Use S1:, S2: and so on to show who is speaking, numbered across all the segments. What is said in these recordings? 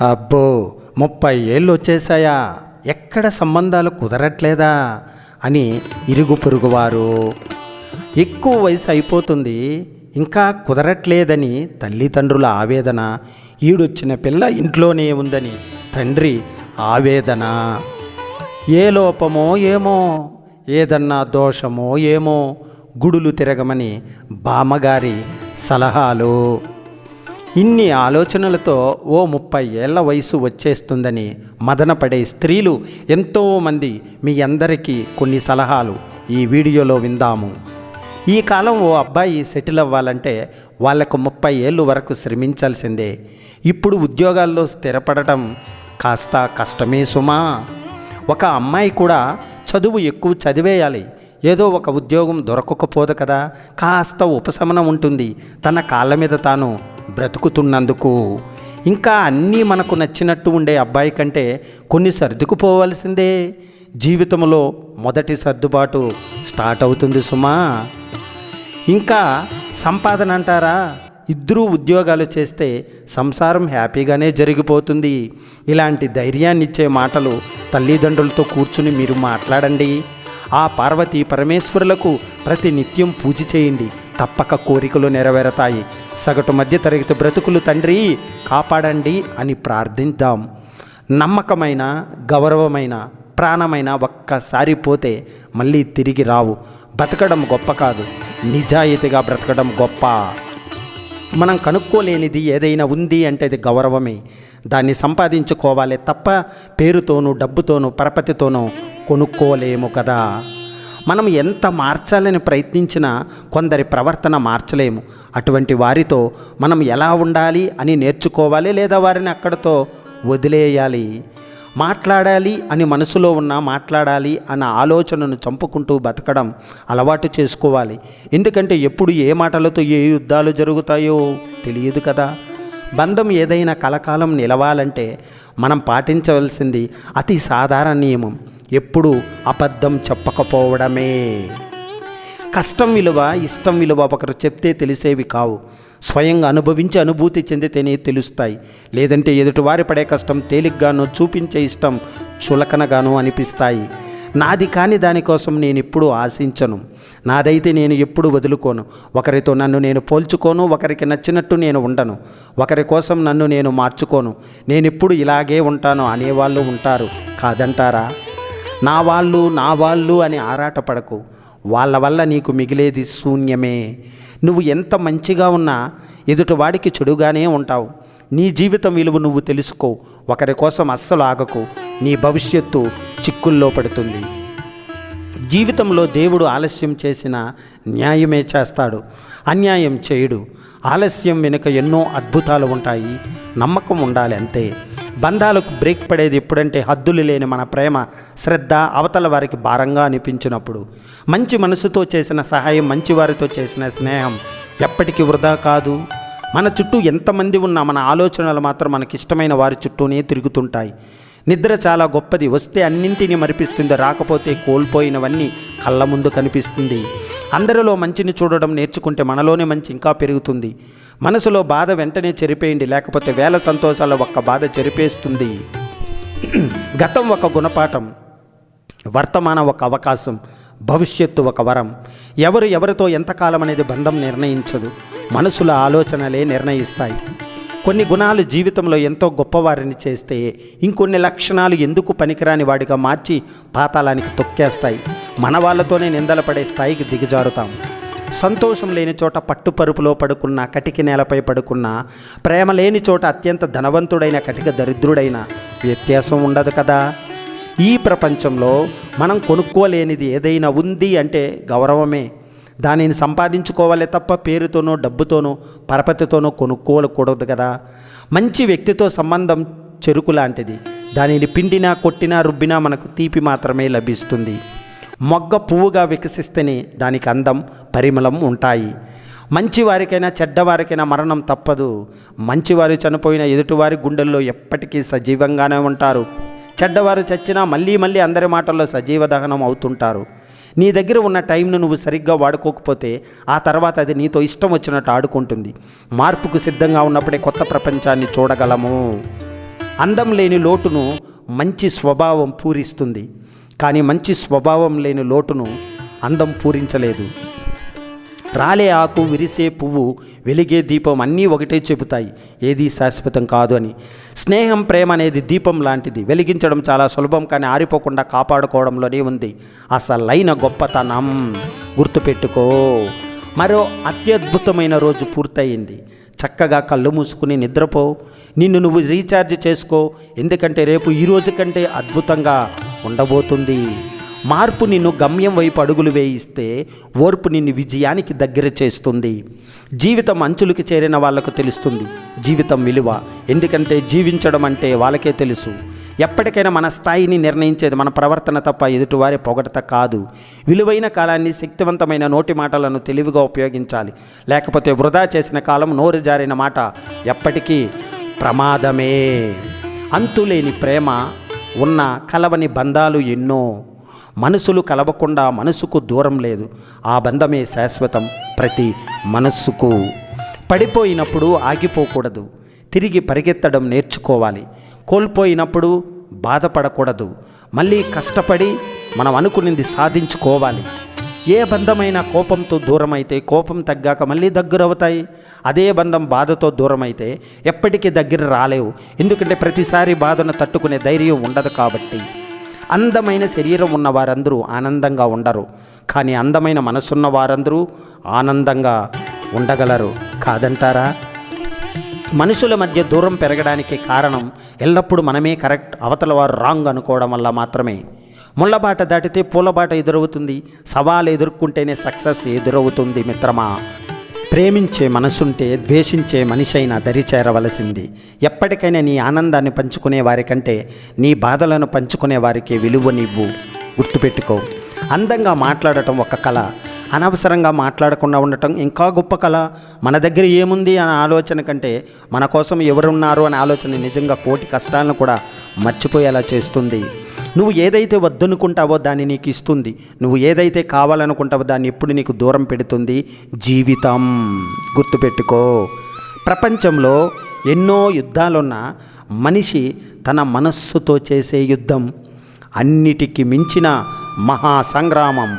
S1: అబ్బో ముప్పై ఏళ్ళు వచ్చేసాయా ఎక్కడ సంబంధాలు కుదరట్లేదా? అని ఇరుగు పొరుగువారు ఎక్కువ వయసు అయిపోతుంది ఇంకా కుదరట్లేదని తల్లిదండ్రుల ఆవేదన ఈడొచ్చిన పిల్ల ఇంట్లోనే ఉందని తండ్రి ఆవేదన. ఏ లోపమో ఏమో ఏదన్నా దోషమో ఏమో గుడులు తిరగమని బామ్మగారి సలహాలు. ఇన్ని ఆలోచనలతో ఓ ముప్పై ఏళ్ళ వయసు వచ్చేస్తుందని మదనపడే స్త్రీలు ఎంతోమంది మీ అందరికీ కొన్ని సలహాలు ఈ వీడియోలో విందాము. ఈ కాలం ఓ అబ్బాయి సెటిల్ అవ్వాలంటే వాళ్ళకు ముప్పై ఏళ్ళు వరకు శ్రమించాల్సిందే. ఇప్పుడు ఉద్యోగాల్లో స్థిరపడటం కాస్త కష్టమే సుమా. ఒక అమ్మాయి కూడా చదువు ఎక్కువ చదివేయాలి. ఏదో ఒక ఉద్యోగం దొరకకపోదు కదా. కాస్త ఉపశమనం ఉంటుంది. తన కాళ్ళ మీద తాను బ్రతుకుతున్నందుకు. ఇంకా అన్నీ మనకు నచ్చినట్టు ఉండే అబ్బాయి కంటే కొన్ని సర్దుకుపోవాల్సిందే. జీవితంలో మొదటి సర్దుబాటు స్టార్ట్ అవుతుంది సుమా. ఇంకా సంపాదన అంటారా? ఇద్దరూ ఉద్యోగాలు చేస్తే సంసారం హ్యాపీగానే జరిగిపోతుంది. ఇలాంటి ధైర్యాన్ని ఇచ్చే మాటలు తల్లిదండ్రులతో కూర్చుని మీరు మాట్లాడండి. ఆ పార్వతీ పరమేశ్వరులకు ప్రతి నిత్యం పూజ చేయండి. తప్పక కోరికలు నెరవేరతాయి. సగటు మధ్య తరగతి బ్రతుకులు తండ్రి కాపాడండి అని ప్రార్థిద్దాం. నమ్మకమైన గౌరవమైన ప్రాణమైన ఒక్కసారి పోతే మళ్ళీ తిరిగి రావు. బ్రతకడం గొప్ప కాదు. నిజాయితీగా బ్రతకడం గొప్ప. మనం కనుక్కోలేనిది ఏదైనా ఉంది అంటే అది గౌరవమే. దాన్ని సంపాదించుకోవాలి తప్ప పేరుతోనూ డబ్బుతోనూ పరపతితోనూ కొనుక్కోలేము కదా. మనం ఎంత మార్చాలని ప్రయత్నించినా కొందరి ప్రవర్తన మార్చలేము. అటువంటి వారితో మనం ఎలా ఉండాలి అని నేర్చుకోవాలి లేదా వారిని అక్కడితో వదిలేయాలి? మాట్లాడాలి అని మనసులో ఉన్న మాట్లాడాలి అన్న ఆలోచనను చంపుకుంటూ బతకడం అలవాటు చేసుకోవాలి. ఎందుకంటే ఎప్పుడు ఏ మాటలతో ఏ యుద్ధాలు జరుగుతాయో తెలియదు కదా. బంధం ఏదైనా కలకాలం నిలవాలంటే మనం పాటించవలసింది అతి సాధారణ నియమం. ఎప్పుడు అబద్ధం చెప్పకపోవడమే. కష్టం విలువ ఇష్టం విలువ ఒకరు చెప్తే తెలిసేవి కావు. స్వయంగా అనుభవించి అనుభూతి చెందితేనే తెలుస్తాయి. లేదంటే ఎదుటివారి పడే కష్టం తేలిగ్గాను చూపించే ఇష్టం చులకనగాను అనిపిస్తాయి. నాది కాని దానికోసం నేను ఎప్పుడు ఆశించను. నాదైతే నేను ఎప్పుడు వదులుకోను. ఒకరితో నన్ను నేను పోల్చుకోను ఒకరికి నచ్చినట్టు నేను ఉండను. ఒకరి కోసం నన్ను నేను మార్చుకోను. నేనెప్పుడు ఇలాగే ఉంటాను అనేవాళ్ళు ఉంటారు. కాదంటారా? నా వాళ్ళు నా వాళ్ళు అని ఆరాటపడకు. వాళ్ళ వల్ల నీకు మిగిలేది శూన్యమే. నువ్వు ఎంత మంచిగా ఉన్నా ఎదుటివాడికి చెడుగానే ఉంటావు. నీ జీవితం విలువ నువ్వు తెలుసుకో. ఒకరి కోసం అస్సలు ఆగకు. నీ భవిష్యత్తు చిక్కుల్లో పడుతుంది. జీవితంలో దేవుడు ఆలస్యం చేసిన న్యాయమే చేస్తాడు. అన్యాయం చేయడు. ఆలస్యం వెనుక ఎన్నో అద్భుతాలు ఉంటాయి. నమ్మకం ఉండాలి అంతే. బంధాలకు బ్రేక్ పడేది ఎప్పుడంటే హద్దులు లేని మన ప్రేమ శ్రద్ధ అవతల వారికి భారంగా అనిపించినప్పుడు. మంచి మనసుతో చేసిన సహాయం మంచి వారితో చేసిన స్నేహం ఎప్పటికీ వృధా కాదు. మన చుట్టూ ఎంతమంది ఉన్నా మన ఆలోచనలు మాత్రం మనకిష్టమైన వారి చుట్టూనే తిరుగుతుంటాయి. నిద్ర చాలా గొప్పది. వస్తే అన్నింటినీ మరిపిస్తుంది. రాకపోతే కోల్పోయినవన్నీ కళ్ళ ముందు కనిపిస్తుంది. అందరిలో మంచిని చూడడం నేర్చుకుంటే మనలోనే మంచి ఇంకా పెరుగుతుంది. మనసులో బాధ వెంటనే చెరిపేయండి. లేకపోతే వేల సంతోషాల ఒక్క బాధ చెరిపేస్తుంది. గతం ఒక గుణపాఠం. వర్తమానం ఒక అవకాశం. భవిష్యత్తు ఒక వరం. ఎవరు ఎవరితో ఎంతకాలం అనేది బంధం నిర్ణయించదు. మనసుల ఆలోచనలే నిర్ణయిస్తాయి. కొన్ని గుణాలు జీవితంలో ఎంతో గొప్పవారిని చేస్తే ఇంకొన్ని లక్షణాలు ఎందుకు పనికిరాని వాడిగా మార్చి పాతాళానికి తొక్కేస్తాయి. మన వాళ్ళతోనే నిందల పడే స్థాయికి దిగజారుతాం. సంతోషం లేని చోట పట్టుపరుపులో పడుకున్న కటికి నేలపై పడుకున్న ప్రేమ లేని చోట అత్యంత ధనవంతుడైన కటిక దరిద్రుడైన వ్యత్యాసం ఉండదు కదా? ఈ ప్రపంచంలో మనం కొనుక్కోలేనిది ఏదైనా ఉంది అంటే గౌరవమే. దానిని సంపాదించుకోవాలి తప్ప పేరుతోనో డబ్బుతోనో పరపతితోనో కొనుక్కోకూడదు కదా. మంచి వ్యక్తితో సంబంధం చెరుకు లాంటిది. దానిని పిండినా కొట్టినా రుబ్బినా మనకు తీపి మాత్రమే లభిస్తుంది. మొగ్గ పువ్వుగా వికసిస్తేనే దానికి అందం పరిమళం ఉంటాయి. మంచివారికైనా చెడ్డవారికైనా మరణం తప్పదు. మంచివారు చనిపోయిన ఎదుటివారి గుండెల్లో ఎప్పటికీ సజీవంగానే ఉంటారు. చెడ్డవారు చచ్చినా మళ్ళీ మళ్ళీ అందరి మాటల్లో సజీవ దహనం అవుతుంటారు. నీ దగ్గర ఉన్న టైంను నువ్వు సరిగ్గా వాడుకోకపోతే ఆ తర్వాత అది నీతో ఇష్టం వచ్చినట్టు ఆడుకుంటుంది. మార్పుకు సిద్ధంగా ఉన్నప్పుడే కొత్త ప్రపంచాన్ని చూడగలము. అందం లేని లోటును మంచి స్వభావం పూరిస్తుంది. కానీ మంచి స్వభావం లేని లోటును అందం పూరించలేదు. రాలే ఆకు విరిసే పువ్వు వెలిగే దీపం అన్నీ ఒకటే చెబుతాయి. ఏది శాశ్వతం కాదు అని. స్నేహం ప్రేమ అనేది దీపం లాంటిది. వెలిగించడం చాలా సులభం కానీ ఆరిపోకుండా కాపాడుకోవడంలోనే ఉంది. అసలైన గొప్పతనం. గుర్తుపెట్టుకో. మరో అత్యద్భుతమైన రోజు పూర్తయింది. చక్కగా కళ్ళు మూసుకుని నిద్రపో. నిన్ను నువ్వు రీఛార్జ్ చేసుకో. ఎందుకంటే రేపు ఈ రోజు కంటే అద్భుతంగా ఉండబోతుంది. మార్పు నిన్ను గమ్యం వైపు అడుగులు వేయిస్తే ఓర్పు నిన్ను విజయానికి దగ్గర చేస్తుంది. జీవితం అంచులకి చేరిన వాళ్ళకు తెలుస్తుంది. జీవితం విలువ. ఎందుకంటే జీవించడం అంటే వాళ్ళకే తెలుసు. ఎప్పటికైనా మన స్థాయిని నిర్ణయించేది మన ప్రవర్తన తప్ప ఎదుటివారే పొగడత కాదు. విలువైన కాలాన్ని శక్తివంతమైన నోటి మాటలను తెలివిగా ఉపయోగించాలి. లేకపోతే వృధా చేసిన కాలం నోరు జారిన మాట ఎప్పటికీ ప్రమాదమే. అంతులేని ప్రేమ ఉన్న కలవని బంధాలు ఎన్నో. మనసులు కలవకుండా మనసుకు దూరం లేదు. ఆ బంధమే శాశ్వతం ప్రతి మనస్సుకు. పడిపోయినప్పుడు ఆగిపోకూడదు. తిరిగి పరిగెత్తడం నేర్చుకోవాలి. కోల్పోయినప్పుడు బాధపడకూడదు. మళ్ళీ కష్టపడి మనం అనుకునింది సాధించుకోవాలి. ఏ బంధమైన కోపంతో దూరమైతే కోపం తగ్గాక మళ్ళీ దగ్గర అవుతాయి అదే బంధం బాధతో దూరమైతే ఎప్పటికీ దగ్గర రాలేవు. ఎందుకంటే ప్రతిసారి బాధను తట్టుకునే ధైర్యం ఉండదు కాబట్టి. అందమైన శరీరం ఉన్న వారందరూ ఆనందంగా ఉండరు. కానీ అందమైన మనసున్న వారందరూ ఆనందంగా ఉండగలరు. కాదంటారా? మనుషుల మధ్య దూరం పెరగడానికి కారణం ఎల్లప్పుడూ మనమే కరెక్ట్ అవతల వారు రాంగ్ అనుకోవడం వల్ల మాత్రమే. ముళ్ళబాట దాటితే పూలబాట ఎదురవుతుంది. సవాలు ఎదుర్కొంటేనే సక్సెస్ ఎదురవుతుంది మిత్రమా? ప్రేమించే మనసుంటే ద్వేషించే మనిషైనా దరి చేరవలసింది. ఎప్పటికైనా నీ ఆనందాన్ని పంచుకునే వారికంటే నీ బాధలను పంచుకునే వారికి విలువనివ్వు గుర్తుపెట్టుకో. అందంగా మాట్లాడటం ఒక కళ. అనవసరంగా మాట్లాడకుండా ఉండటం ఇంకా గొప్ప కళ. మన దగ్గర ఏముంది అనే ఆలోచన కంటే మన కోసం ఎవరున్నారు అనే ఆలోచన నిజంగా కోటి కష్టాలను కూడా మర్చిపోయేలా చేస్తుంది. నువ్వు ఏదైతే వద్దనుకుంటావో దాన్ని నీకు ఇస్తుంది. నువ్వు ఏదైతే కావాలనుకుంటావో దాన్ని ఎప్పుడు నీకు దూరం పెడుతుంది? జీవితం. గుర్తుపెట్టుకో. ప్రపంచంలో ఎన్నో యుద్ధాలున్న మనిషి తన మనస్సుతో చేసే యుద్ధం. అన్నిటికీ మించిన మహా సంగ్రామం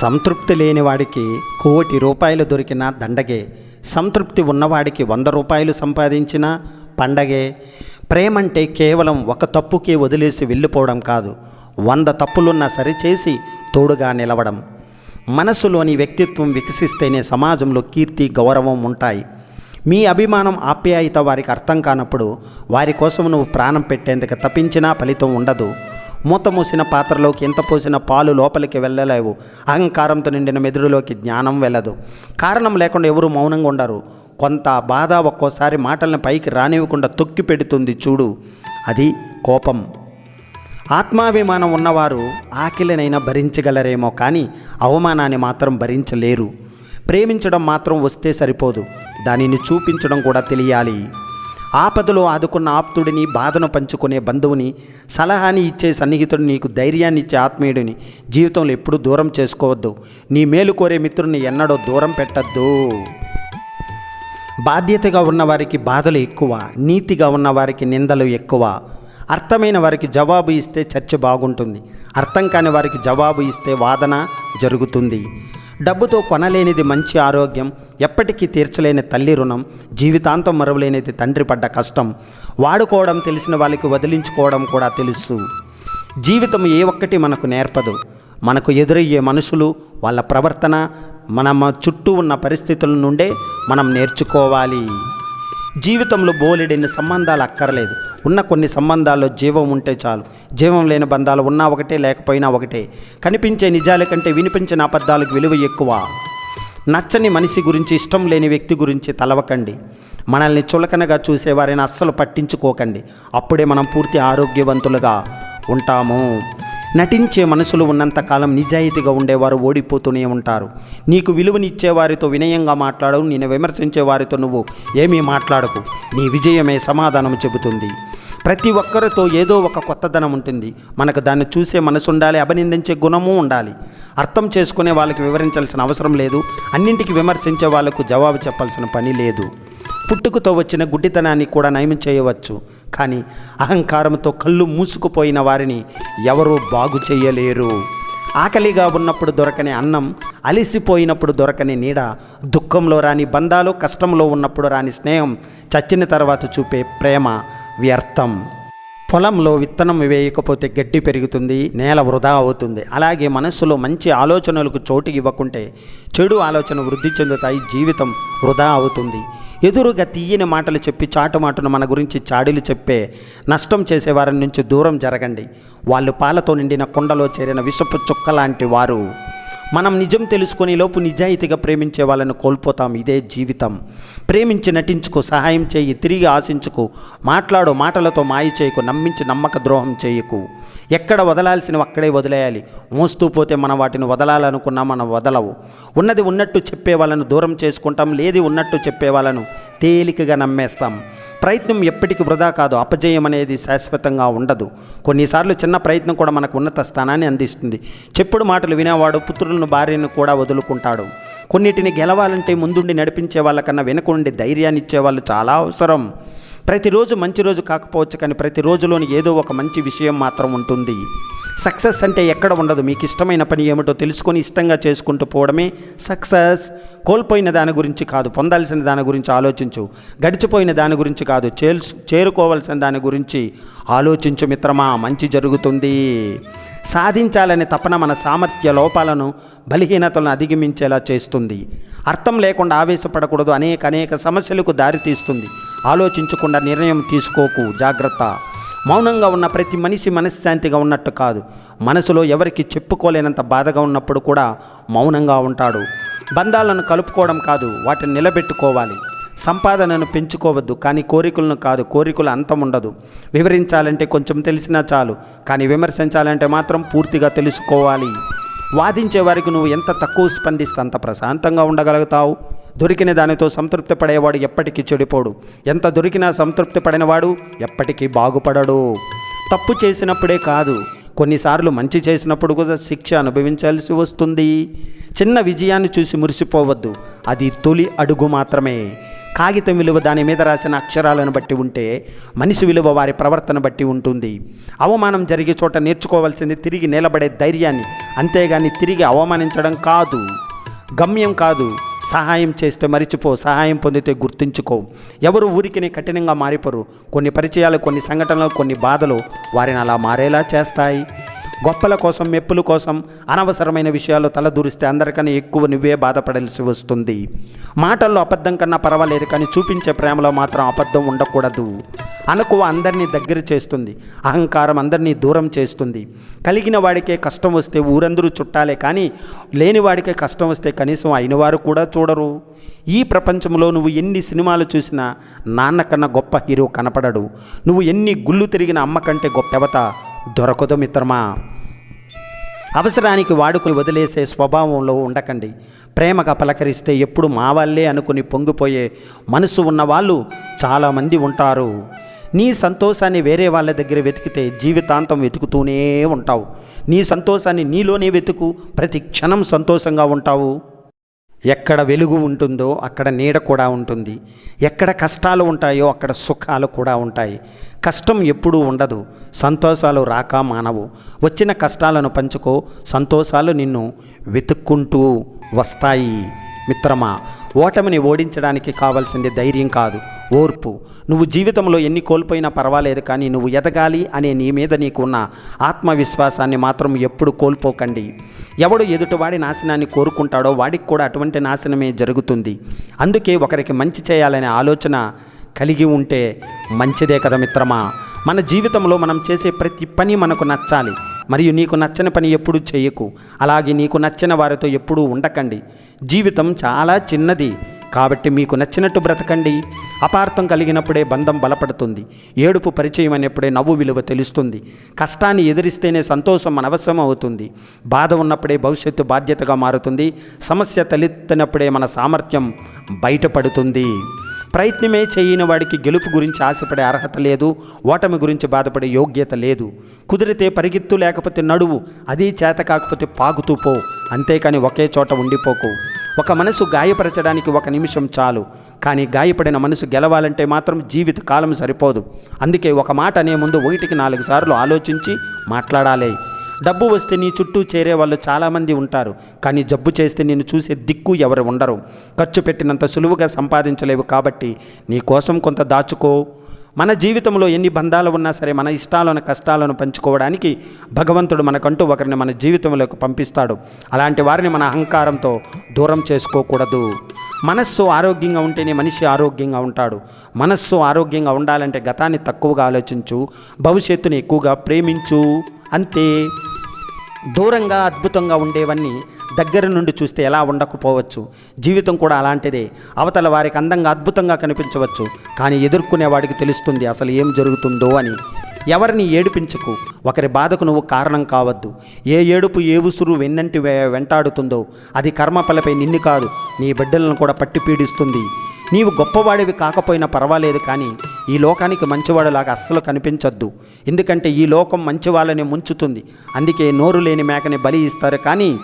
S1: సంతృప్తి లేని వాడికి కోటి రూపాయలు దొరికిన దండగే. సంతృప్తి ఉన్నవాడికి వంద రూపాయలు సంపాదించిన పండగే. ప్రేమంటే కేవలం ఒక తప్పుకే వదిలేసి వెళ్ళిపోవడం కాదు. వంద తప్పులున్నా సరిచేసి తోడుగా నిలవడం. మనసులోని వ్యక్తిత్వం వికసిస్తేనే సమాజంలో కీర్తి గౌరవం ఉంటాయి. మీ అభిమానం ఆప్యాయత వారికి అర్థం కానప్పుడు వారి కోసం నువ్వు ప్రాణం పెట్టేందుకు తప్పించినా ఫలితం ఉండదు. మూత మూసిన పాత్రలోకి ఎంత పోసిన పాలు లోపలికి వెళ్ళలేవు. అహంకారంతో నిండిన మెదుడులోకి జ్ఞానం వెళ్ళదు. కారణం లేకుండా ఎవరు మౌనంగా ఉండరు. కొంత బాధ ఒక్కోసారి మాటల్ని పైకి రానివ్వకుండా తొక్కి పెడుతుంది చూడు. అది కోపం. ఆత్మాభిమానం ఉన్నవారు ఆకలినైనా భరించగలరేమో కానీ అవమానాన్ని మాత్రం భరించలేరు. ప్రేమించడం మాత్రం వస్తే సరిపోదు. దానిని చూపించడం కూడా తెలియాలి. ఆపదలో ఆదుకున్న ఆప్తుడిని బాధను పంచుకునే బంధువుని సలహాని ఇచ్చే సన్నిహితుడు నీకు ధైర్యాన్ని ఇచ్చే ఆత్మీయుడిని జీవితంలో ఎప్పుడూ దూరం చేసుకోవద్దు. నీ మేలు కోరే మిత్రుడిని ఎన్నడో దూరం పెట్టద్దు. బాధ్యతగా ఉన్నవారికి బాధలు ఎక్కువ నీతిగా ఉన్నవారికి నిందలు ఎక్కువ. అర్థమైన వారికి జవాబు ఇస్తే చర్చ బాగుంటుంది. అర్థం కాని వారికి జవాబు ఇస్తే వాదన జరుగుతుంది. డబ్బుతో కొనలేనిది మంచి ఆరోగ్యం ఎప్పటికీ తీర్చలేని తల్లి రుణం జీవితాంతం మరవలేనిది తండ్రి పడ్డ కష్టం. వాడుకోవడం తెలిసిన వాళ్ళకి వదిలించుకోవడం కూడా తెలుసు. జీవితం ఏ ఒక్కటి మనకు నేర్పదు. మనకు ఎదురయ్యే మనుషులు వాళ్ళ ప్రవర్తన మన చుట్టూ ఉన్న పరిస్థితుల నుండే మనం నేర్చుకోవాలి. జీవితంలో బోలెడెన్ని సంబంధాలు అక్కర్లేదు. ఉన్న కొన్ని సంబంధాల్లో జీవం ఉంటే చాలు. జీవం లేని బంధాలు ఉన్నా ఒకటే లేకపోయినా ఒకటే. కనిపించే నిజాల కంటే వినిపించిన అబద్ధాలకు విలువ ఎక్కువ. నచ్చని మనిషి గురించి ఇష్టం లేని వ్యక్తి గురించి తలవకండి. మనల్ని చులకనగా చూసేవారిని అస్సలు పట్టించుకోకండి. అప్పుడే మనం పూర్తి ఆరోగ్యవంతులుగా ఉంటాము. నటించే మనసులు ఉన్నంతకాలం నిజాయితీగా ఉండేవారు ఓడిపోతూనే ఉంటారు. నీకు విలువనిచ్చే వారితో వినయంగా మాట్లాడవు నేను విమర్శించే వారితో నువ్వు ఏమీ మాట్లాడకు. నీ విజయమే సమాధానం చెబుతుంది. ప్రతి ఒక్కరితో ఏదో ఒక కొత్తదనం ఉంటుంది. మనకు దాన్ని చూసే మనసు ఉండాలి అభినందించే గుణము ఉండాలి. అర్థం చేసుకునే వాళ్ళకి వివరించాల్సిన అవసరం లేదు. అన్నింటికి విమర్శించే వాళ్ళకు జవాబు చెప్పాల్సిన పని లేదు. పుట్టుకతో వచ్చిన గుడ్డితనాన్ని కూడా నయం చేయవచ్చు. కానీ అహంకారంతో కళ్ళు మూసుకుపోయిన వారిని ఎవరూ బాగు చేయలేరు. ఆకలిగా ఉన్నప్పుడు దొరకని అన్నం అలిసిపోయినప్పుడు దొరకని నీడ దుఃఖంలో రాని బంధాలు కష్టంలో ఉన్నప్పుడు రాని స్నేహం చచ్చిన తర్వాత చూపే ప్రేమ వ్యర్థం. పొలంలో విత్తనం వేయకపోతే గడ్డి పెరుగుతుంది నేల వృధా అవుతుంది. అలాగే మనస్సులో మంచి ఆలోచనలకు చోటు ఇవ్వకుంటే చెడు ఆలోచన వృద్ధి చెందుతాయి జీవితం వృధా అవుతుంది. ఎదురుగా తీయని మాటలు చెప్పి చాటుమాటును మన గురించి చాడీలు చెప్పే నష్టం చేసే వారి నుంచి దూరం జరగండి. వాళ్ళు పాలతో నిండిన కుండలో చేరిన విషపు చుక్క లాంటి వారు మనం నిజం తెలుసుకునే లోపు నిజాయితీగా ప్రేమించే వాళ్ళని కోల్పోతాం. ఇదే జీవితం. ప్రేమించి నటించుకు సహాయం చేయి తిరిగి ఆశించుకు మాట్లాడు మాటలతో మాయ చేయకు నమ్మించి నమ్మక ద్రోహం చేయకు. ఎక్కడ వదలాల్సినవి అక్కడే వదిలేయాలి. మోస్తూ పోతే మనం వాటిని వదలాలనుకున్నా మనం వదలవు. ఉన్నది ఉన్నట్టు చెప్పే వాళ్ళను దూరం చేసుకుంటాం లేది ఉన్నట్టు చెప్పే వాళ్ళను తేలికగా నమ్మేస్తాం. ప్రయత్నం ఎప్పటికీ వృధా కాదు అపజయం అనేది శాశ్వతంగా ఉండదు. కొన్నిసార్లు చిన్న ప్రయత్నం కూడా మనకు ఉన్నత స్థానాన్ని అందిస్తుంది. చెప్పుడు మాటలు వినేవాడు పుత్రులను భార్యను కూడా వదులుకుంటాడు. కొన్నిటిని గెలవాలంటే ముందుండి నడిపించే వాళ్ళకన్నా వెనుకుండి ధైర్యాన్ని ఇచ్చేవాళ్ళు చాలా అవసరం. ప్రతిరోజు మంచి రోజు కాకపోవచ్చు కానీ ప్రతిరోజులోని ఏదో ఒక మంచి విషయం మాత్రం ఉంటుంది. సక్సెస్ అంటే ఎక్కడ ఉండదు. మీకు ఇష్టమైన పని ఏమిటో తెలుసుకొని ఇష్టంగా చేసుకుంటూ పోవడమే సక్సెస్. కోల్పోయిన దాని గురించి కాదు పొందాల్సిన దాని గురించి ఆలోచించు. గడిచిపోయిన దాని గురించి కాదు చేల్స్ చేరుకోవాల్సిన దాని గురించి ఆలోచించు మిత్రమా మంచి జరుగుతుంది. సాధించాలనే తపన మన సామర్థ్య లోపాలను బలహీనతలను అధిగమించేలా చేస్తుంది. అర్థం లేకుండా ఆవేశపడకూడదు. అనేక అనేక సమస్యలకు దారితీస్తుంది. ఆలోచించకుండా నిర్ణయం తీసుకోకు. జాగ్రత్త. మౌనంగా ఉన్న ప్రతి మనిషి మనశ్శాంతిగా ఉన్నట్టు కాదు. మనసులో ఎవరికి చెప్పుకోలేనంత బాధగా ఉన్నప్పుడు కూడా మౌనంగా ఉంటాడు. బంధాలను కలుపుకోవడం కాదు వాటిని నిలబెట్టుకోవాలి. సంపాదనను పెంచుకోవద్దు కానీ కోరికలను కాదు కోరికలు అంతం ఉండదు. వివరించాలంటే కొంచెం తెలిసినా చాలు కానీ విమర్శించాలంటే మాత్రం పూర్తిగా తెలుసుకోవాలి. వాదించే వారికి నువ్వు ఎంత తక్కువ స్పందిస్తే అంత ప్రశాంతంగా ఉండగలుగుతావు. దొరికిన దానితో సంతృప్తి పడేవాడు ఎప్పటికీ చెడిపోడు. ఎంత దొరికినా సంతృప్తి పడినవాడు ఎప్పటికీ బాగుపడడు. తప్పు చేసినప్పుడే కాదు కొన్నిసార్లు మంచి చేసినప్పుడు కూడా శిక్ష అనుభవించాల్సి వస్తుంది. చిన్న విజయాన్ని చూసి మురిసిపోవద్దు. అది తొలి అడుగు మాత్రమే. కాగితం విలువ దాని మీద రాసిన అక్షరాలను బట్టి ఉంటే మనిషి విలువ వారి ప్రవర్తన బట్టి ఉంటుంది. అవమానం జరిగే చోట నేర్చుకోవాల్సింది తిరిగి నిలబడే ధైర్యాన్ని. అంతేగాని తిరిగి అవమానించడం కాదు. గమ్యం కాదు. సహాయం చేస్తే మరిచిపో సహాయం పొందితే గుర్తుంచుకో. ఎవరు ఊరికిని కఠినంగా మారిపోరు. కొన్ని పరిచయాలు కొన్ని సంఘటనలు కొన్ని బాధలు వారిని అలా మారేలా చేస్తాయి. గొప్పల కోసం మెప్పుల కోసం అనవసరమైన విషయాలు తలదూరిస్తే అందరికన్నా ఎక్కువ నువ్వే బాధపడాల్సి వస్తుంది. మాటల్లో అబద్ధం కన్నా పర్వాలేదు కానీ చూపించే ప్రేమలో మాత్రం అబద్ధం ఉండకూడదు. అనుకువ అందరినీ దగ్గర చేస్తుంది అహంకారం అందరినీ దూరం చేస్తుంది. కలిగిన వాడికే కష్టం వస్తే ఊరందరూ చుట్టాలే కానీ లేని వాడికే కష్టం వస్తే కనీసం అయిన వారు కూడా చూడరు. ఈ ప్రపంచంలో నువ్వు ఎన్ని సినిమాలు చూసినా నాన్న కన్నా గొప్ప హీరో కనపడడు. నువ్వు ఎన్ని గుళ్ళు తిరిగిన అమ్మ కంటే గొప్ప దేవత దొరకదు మిత్రమా. అవసరానికి వాడుకుని వదిలేసే స్వభావంలో ఉండకండి. ప్రేమగా పలకరిస్తే ఎప్పుడు మా వాళ్ళే అనుకుని పొంగిపోయే మనసు ఉన్న వాళ్ళు చాలామంది ఉంటారు. నీ సంతోషాన్ని వేరే వాళ్ళ దగ్గర వెతికితే జీవితాంతం వెతుకుతూనే ఉంటావు. నీ సంతోషాన్ని నీలోనే వెతుకు. ప్రతి క్షణం సంతోషంగా ఉంటావు. ఎక్కడ వెలుగు ఉంటుందో అక్కడ నీడ కూడా ఉంటుంది. ఎక్కడ కష్టాలు ఉంటాయో అక్కడ సుఖాలు కూడా ఉంటాయి. కష్టం ఎప్పుడూ ఉండదు. సంతోషాలు రాక మానవు. వచ్చిన కష్టాలను పంచుకో. సంతోషాలు నిన్ను వెతుక్కుంటూ వస్తాయి. మిత్రమా ఓటమిని ఓడించడానికి కావాల్సింది ధైర్యం కాదు ఓర్పు. నువ్వు జీవితంలో ఎన్ని కోల్పోయినా పర్వాలేదు కానీ నువ్వు ఎదగాలి అనే నీ మీద నీకున్న ఆత్మవిశ్వాసాన్ని మాత్రం ఎప్పుడు కోల్పోకండి. ఎవడు ఎదుటివాడి నాశనాన్ని కోరుకుంటాడో వాడికి కూడా అటువంటి నాశనమే జరుగుతుంది. అందుకే ఒకరికి మంచి చేయాలనే ఆలోచన కలిగి ఉంటే మంచిదే కదా మిత్రమా? మన జీవితంలో మనం చేసే ప్రతి పని మనకు నచ్చాలి. మరియు నీకు నచ్చని పని ఎప్పుడు చేయకు. అలాగే నీకు నచ్చిన వారితో ఎప్పుడూ ఉండకండి. జీవితం చాలా చిన్నది. కాబట్టి మీకు నచ్చినట్టు బ్రతకండి. అపార్థం కలిగినప్పుడే బంధం బలపడుతుంది. ఏడుపు పరిచయం అనేప్పుడే నవ్వు విలువ తెలుస్తుంది. కష్టాన్ని ఎదిరిస్తేనే సంతోషం అనవసరం అవుతుంది. బాధ ఉన్నప్పుడే భవిష్యత్తు బాధ్యతగా మారుతుంది. సమస్య తలెత్తినప్పుడే మన సామర్థ్యం బయటపడుతుంది. ప్రయత్నమే చేయని వాడికి గెలుపు గురించి ఆశపడే అర్హత లేదు ఓటమి గురించి బాధపడే యోగ్యత లేదు. కుదిరితే పరిగెత్తు లేకపోతే నడువు అది చేత కాకపోతే పాగుతూ పో అంతేకాని ఒకే చోట ఉండిపోకు. ఒక మనసు గాయపరచడానికి ఒక నిమిషం చాలు కానీ గాయపడిన మనసు గెలవాలంటే మాత్రం జీవిత కాలం సరిపోదు. అందుకే ఒక మాట అనే ముందు ఒకటికి నాలుగు సార్లు ఆలోచించి మాట్లాడాలి. డబ్బు వస్తే నీ చుట్టూ చేరే వాళ్ళు చాలామంది ఉంటారు. కానీ జబ్బు చేస్తే నేను చూసే దిక్కు ఎవరు ఉండరు. ఖర్చు పెట్టినంత సులువుగా సంపాదించలేవు కాబట్టి నీ కోసం కొంత దాచుకో. మన జీవితంలో ఎన్ని బంధాలు ఉన్నా సరే మన ఇష్టాలను కష్టాలను పంచుకోవడానికి భగవంతుడు మనకంటూ ఒకరిని మన జీవితంలోకి పంపిస్తాడు. అలాంటి వారిని మన అహంకారంతో దూరం చేసుకోకూడదు. మనస్సు ఆరోగ్యంగా ఉంటేనే మనిషి ఆరోగ్యంగా ఉంటాడు. మనస్సు ఆరోగ్యంగా ఉండాలంటే గతాన్ని తక్కువగా ఆలోచించు. భవిష్యత్తుని ఎక్కువగా ప్రేమించు. అంతే. దూరంగా అద్భుతంగా ఉండేవన్నీ దగ్గర నుండి చూస్తే ఎలా ఉండకపోవచ్చు? జీవితం కూడా అలాంటిదే. అవతల వారికి అందంగా అద్భుతంగా కనిపించవచ్చు. కానీ ఎదుర్కొనే వాడికి తెలుస్తుంది అసలు ఏం జరుగుతుందో అని. ఎవరిని ఏడిపించకు? ఒకరి బాధకు నువ్వు కారణం కావద్దు. ఏ ఏడుపు ఏ ఉసురు వెన్నంటి వె- వెంటాడుతుందో అది కర్మపలపై నిన్ను కాదు నీ బిడ్డలను కూడా పట్టి పీడిస్తుంది. నీవు గొప్పవాడివి కాకపోయినా పర్వాలేదు కానీ ఈ లోకానికి మంచివాడులాగా అస్సలు కనిపించొద్దు. ఎందుకంటే ఈ లోకం మంచి వాళ్ళని ముంచుతుంది. అందుకే నోరు లేని మేకని బలి ఇస్తారు. కానీ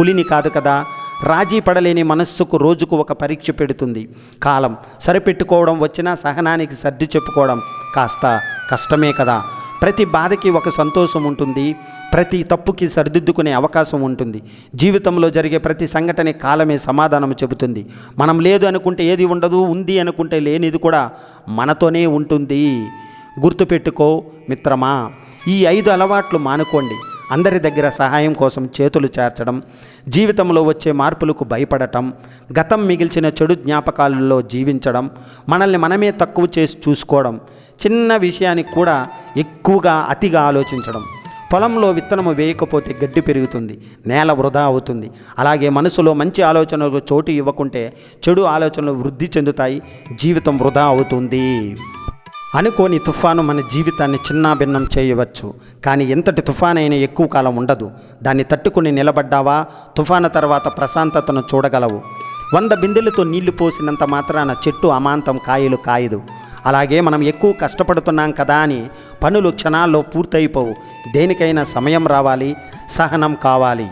S1: పులిని కాదు కదా. రాజీ పడలేని మనస్సుకు రోజుకు ఒక పరీక్ష పెడుతుంది. కాలం సరిపెట్టుకోవడం వచ్చినా సహనానికి సర్ది చెప్పుకోవడం కాస్త కష్టమే కదా. ప్రతి బాధకి ఒక సంతోషం ఉంటుంది ప్రతి తప్పుకి సరిదిద్దుకునే అవకాశం ఉంటుంది. జీవితంలో జరిగే ప్రతి సంఘటన కాలమే సమాధానం చెబుతుంది. మనం లేదు అనుకుంటే ఏది ఉండదు ఉంది అనుకుంటే లేనిది కూడా మనతోనే ఉంటుంది. గుర్తుపెట్టుకో మిత్రమా ఈ ఐదు అలవాట్లు మానుకోండి. అందరి దగ్గర సహాయం కోసం చేతులు చేర్చడం జీవితంలో వచ్చే మార్పులకు భయపడటం గతం మిగిల్చిన చెడు జ్ఞాపకాలలో జీవించడం మనల్ని మనమే తక్కువ చేసి చూసుకోవడం చిన్న విషయానికి కూడా ఎక్కువగా అతిగా ఆలోచించడం. పొలంలో విత్తనము వేయకపోతే గడ్డి పెరుగుతుంది నేల వృధా అవుతుంది. అలాగే మనసులో మంచి ఆలోచనలకు చోటు ఇవ్వకుంటే చెడు ఆలోచనలు వృద్ధి చెందుతాయి జీవితం వృధా అవుతుంది. అనుకోని తుఫాను మన జీవితాన్ని చిన్నాభిన్నం చేయవచ్చు. కానీ ఎంతటి తుఫానైనా ఎక్కువ కాలం ఉండదు. దాన్ని తట్టుకుని నిలబడ్డావా? తుఫాను తర్వాత ప్రశాంతతను చూడగలవు. వంద బిందెలతో నీళ్ళు పోసినంత మాత్రాన చెట్టు అమాంతం కాయలు కాయదు. అలాగే మనం ఎక్కువ కష్టపడుతున్నాం కదా అని పనులు క్షణాల్లో పూర్తయిపోవు. దేనికైనా సమయం రావాలి సహనం కావాలి.